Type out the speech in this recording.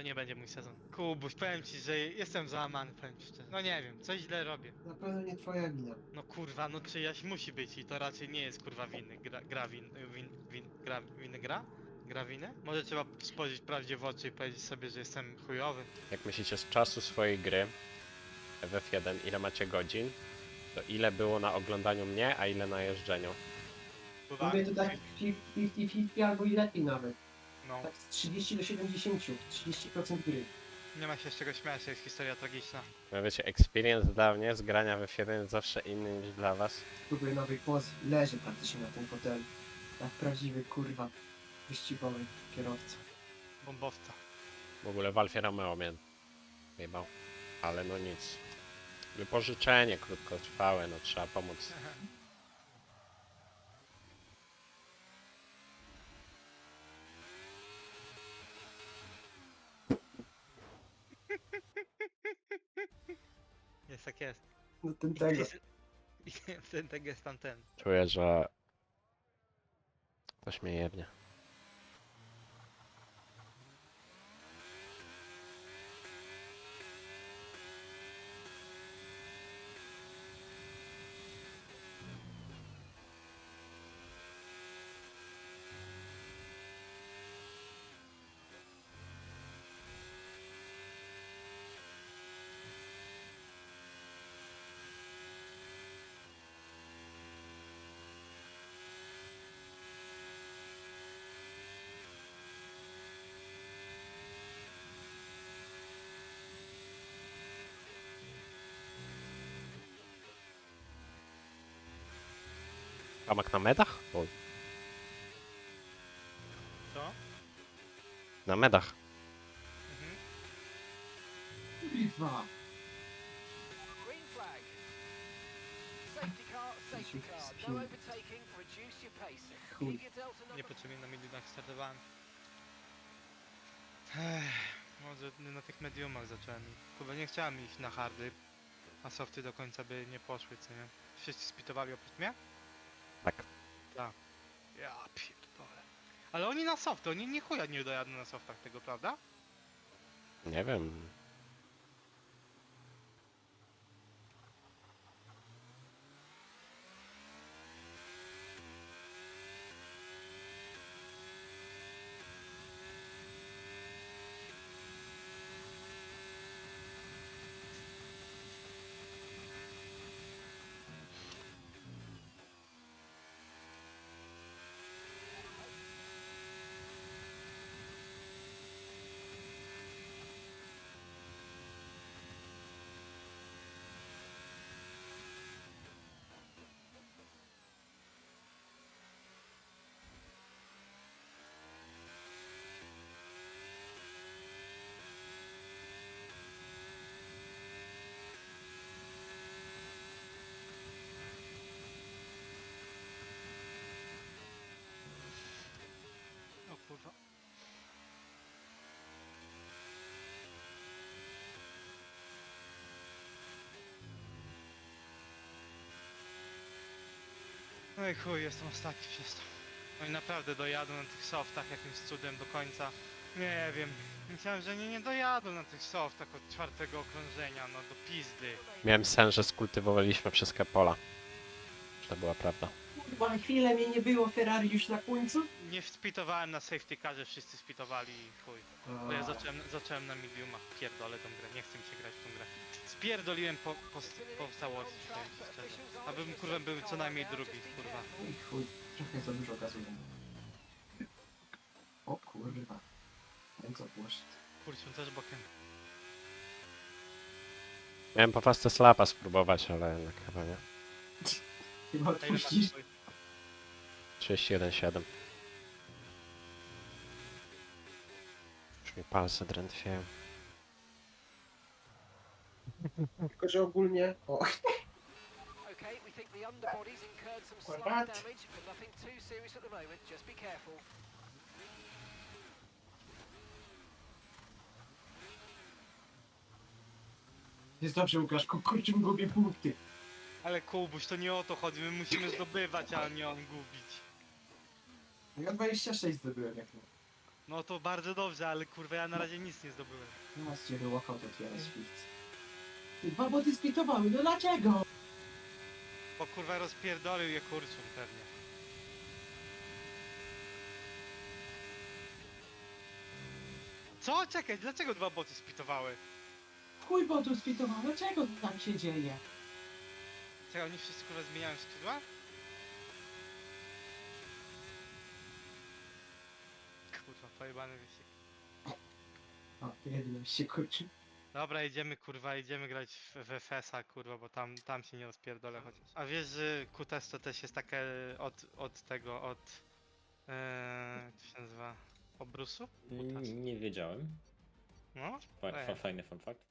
To nie będzie mój sezon. Kubuś, powiem ci, że jestem załamany, powiem ci szczerze. No nie wiem, coś źle robię. Na pewno nie twoja wina. No kurwa, no czyjaś musi być i to raczej nie jest kurwa winy. Gra, gra win, win, win, gra, winy gra? Gra winy? Może trzeba spojrzeć prawdzie w oczy i powiedzieć sobie, że jestem chujowy. Jak myślicie z czasu swojej gry w F1 ile macie godzin, to ile było na oglądaniu mnie, a ile na jeżdżeniu? Kurwa, Mówię to tak 50-50 albo i lepiej nawet. No, Tak z 30 do 70, 30% gry. nie ma się z czego śmiać, to jest historia tragiczna. No wiecie, experience dla mnie z grania w F1 jest zawsze inny niż dla was. Próbuję nowej pozy. Leżę praktycznie na tym fotelu. Jak prawdziwy kurwa wyścigowy kierowca. Bombowca. W ogóle w Alfie Romeo mnie jebał. Ale no nic. Wypożyczenie krótkotrwałe, no trzeba pomóc. Jak jest. No ten tego. I ten tak jest tamten. Czuję, że ktoś mnie jebnie. Kamak na medach? Co? na medach. Mhm. Kurwa. Green flag. Safety car, safety car. No overtaking, reduce your pace. Chuj. Keep your delta number Niepotrzebnie na mediumach startowałem. Ech, może na tych mediumach zacząłem. Chyba nie chciałem iść na hardy, a softy do końca by nie poszły, co nie? Wszyscy spitowali oprócz mnie? Tak. Ja pierdolę. Ale oni na softy, oni nie chuja nie dojadą na softach tego, prawda? Nie wiem. No i chuj, jestem ostatni przez to. No i naprawdę dojadą na tych softach jakimś cudem do końca. Nie wiem. Myślałem, że nie, nie dojadą na tych softach od czwartego okrążenia, no do pizdy. Miałem sen, że skultywowaliśmy wszystkie pola. To była prawda? Kurwa, chwilę mnie nie było Ferrari już na końcu. Nie spitowałem na safety carze, wszyscy spitowali i chuj. Bo ja zacząłem, zacząłem na mediumach, pierdolę tą grę, nie chcę mi się grać w tą grę. Spierdoliłem po, po, po całości, powiem ci szczerze. Abym kurwa był co najmniej drugi, kurwa. Oj chuj, trochę za dużo gazu. O kurwa. Ten co poszedł. Kurczę, też bokiem. Miałem po fastest slapa spróbować, ale jednak chyba nie. Chyba A ile masz odpuścisz? swój? 31,7. Już mi palce drętwieją. Tylko, że ogólnie... O, Okay, we think the underbody's incurred some slight What? damage, but nothing too serious at the moment. Just be careful. jest dobrze Łukaszku, kurczę gubię punkty. Ale Kubuś, to nie o to chodzi, my musimy zdobywać, a nie on gubić. Ja 26 zdobyłem jak nie. No to bardzo dobrze, ale kurwa ja na razie nic nie zdobyłem. No z ciebie walkout otwierać fix. Dwa boty spitowały, no dlaczego? Bo kurwa rozpierdolił je kurczą pewnie. Co? Czekaj, dlaczego dwa boty spitowały? Chuj botów spitował, dlaczego tak się dzieje? Czekaj, oni wszyscy kurwa zmieniają skrzydła? Kurwa, pojebany wyścig. O, jedynie się kurczy. Dobra, idziemy kurwa, idziemy grać w, w FS-a kurwa, bo tam, tam się nie rozpierdolę chociaż. A wiesz, że QTS to też jest takie od, od tego, od... Yy, jak to się nazywa? Obrusu? Kutas. Nie wiedziałem. No, Fa- fa- Fajny fun fact, fajny.